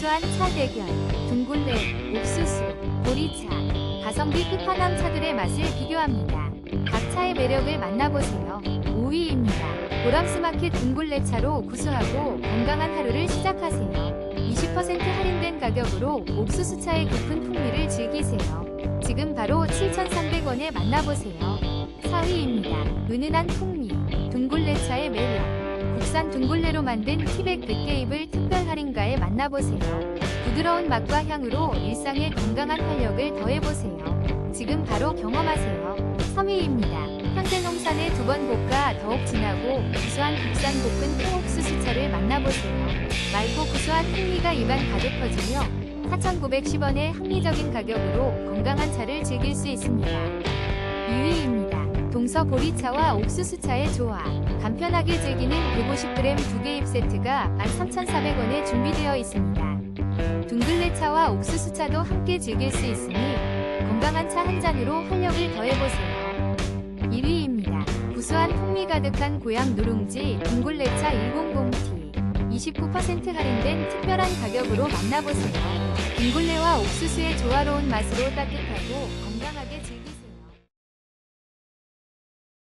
구수한 차 대결, 둥글레, 옥수수, 보리차, 가성비 끝판왕 차들의 맛을 비교합니다. 각 차의 매력을 만나보세요. 5위입니다. 보람스마켓 둥글레차로 구수하고 건강한 하루를 시작하세요. 20% 할인된 가격으로 옥수수차의 깊은 풍미를 즐기세요. 지금 바로 7,300원에 만나보세요. 4위입니다. 은은한 풍미, 둥글레차의 매력. 국산 둥글레로 만든 티백 100개입을 특별 할인가에 만나보세요. 부드러운 맛과 향으로 일상의 건강한 활력을 더해보세요. 지금 바로 경험하세요. 3위입니다. 현대농산의 두 번 볶아 더욱 진하고 구수한 국산 볶은 통옥수 수차를 만나보세요. 맑고 구수한 풍미가 입안 가득 퍼지며 4,910원의 합리적인 가격으로 건강한 차를 즐길 수 있습니다. 2위입니다. 동서 보리차와 옥수수차의 조화. 간편하게 즐기는 150g 두 개입 세트가 13,400원에 준비되어 있습니다. 둥글레차와 옥수수차도 함께 즐길 수 있으니 건강한 차 한 잔으로 활력을 더해보세요. 1위입니다. 구수한 풍미 가득한 고향 누룽지 둥글레차 100T 29% 할인된 특별한 가격으로 만나보세요. 둥글레와 옥수수의 조화로운 맛으로 따뜻하고 건강하게 즐